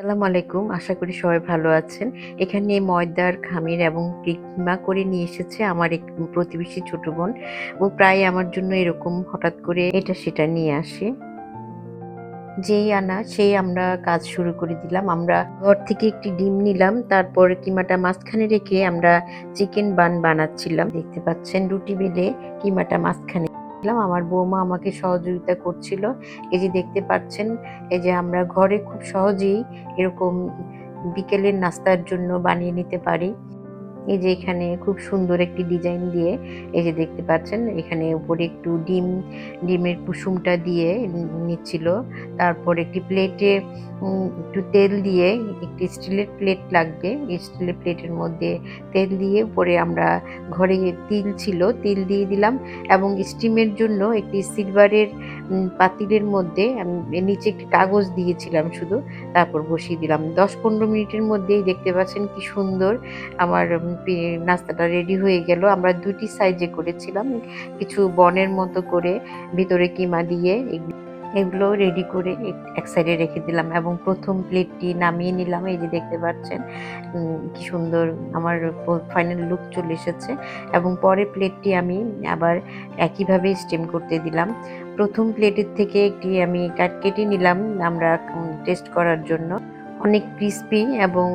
আসসালামু আলাইকুম। আশা করি সবাই ভালো আছেন। এখানে ময়দার, খামির এবং কিমা করে নিয়ে এসেছে আমার এক প্রতিবেশী ছোট বোন। ও প্রায় আমার জন্য এরকম হঠাৎ করে এটা সেটা নিয়ে আসে। যেই আনা, সেই আমরা কাজ শুরু করে দিলাম। আমরা ঘর থেকে একটি ডিম নিলাম। তারপর কিমাটা মাঝখানে রেখে আমরা চিকেন বান বানাচ্ছিলাম। দেখতে পাচ্ছেন রুটি বেলে কিমাটা মাঝখানে দিলাম আমার বৌমা আমাকে সহযোগিতা করছিল। এই যে দেখতে পাচ্ছেন, এই যে আমরা ঘরে খুব সহজেই এরকম বিকেলের নাস্তার জন্য বানিয়ে নিতে পারি। এই যে এখানে খুব সুন্দর একটি ডিজাইন দিয়ে এই যে দেখতে পাচ্ছেন, এখানে উপরে একটু ডিম, ডিমের কুসুমটা দিয়ে নিচ্ছিল। তারপর একটি প্লেটে একটু তেল দিয়ে একটি স্টিলের প্লেট লাগবে। স্টিলের প্লেটের মধ্যে তেল দিয়ে উপরে আমরা ঘরে তিল ছিল, তিল দিয়ে দিলাম এবং স্টিমের জন্য একটি সিলভারের পাতিলের মধ্যে আমি নিচে একটি কাগজ দিয়েছিলাম শুধু, তারপর বসিয়ে দিলাম। দশ পনেরো মিনিটের মধ্যেই দেখতে পাচ্ছেন কি সুন্দর আমার নাস্তাটা রেডি হয়ে গেল। আমরা দুটি সাইজে করেছিলাম, কিছু বনের মতো করে, ভিতরে কিমা দিয়ে। এগুলো রেডি করে এক সাইডে রেখে দিলাম এবং প্রথম প্লেটটি নামিয়ে নিলাম। এই যে দেখতে পাচ্ছেন কি সুন্দর আমার ফাইনাল লুক চলে এসেছে এবং পরে প্লেটটি আমি আবার একইভাবে স্টিম করতে দিলাম। প্রথম প্লেটের থেকে একটি আমি কাট কেটে নিলাম আমরা টেস্ট করার জন্য। অনেক ক্রিস্পি এবং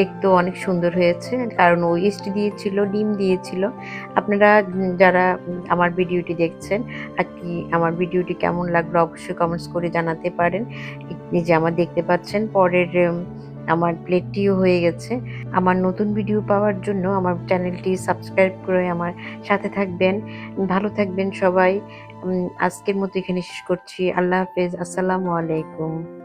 দেখতেও অনেক সুন্দর হয়েছে। কারণ ওয়েস্ট দিয়েছিল, ডিম দিয়েছিল। আপনারা যারা আমার ভিডিওটি দেখছেন আর কি আমার ভিডিওটি কেমন লাগল অবশ্যই কমেন্টস করে জানাতে পারেন। যে আমার দেখতে পাচ্ছেন, পরের আমার প্লেটটিও হয়ে গেছে। আমার নতুন ভিডিও পাওয়ার জন্য আমার চ্যানেলটি সাবস্ক্রাইব করে আমার সাথে থাকবেন। ভালো থাকবেন সবাই। আজকের মতো এখানে শেষ করছি। আল্লাহ হাফেজ। আসসালামু আলাইকুম।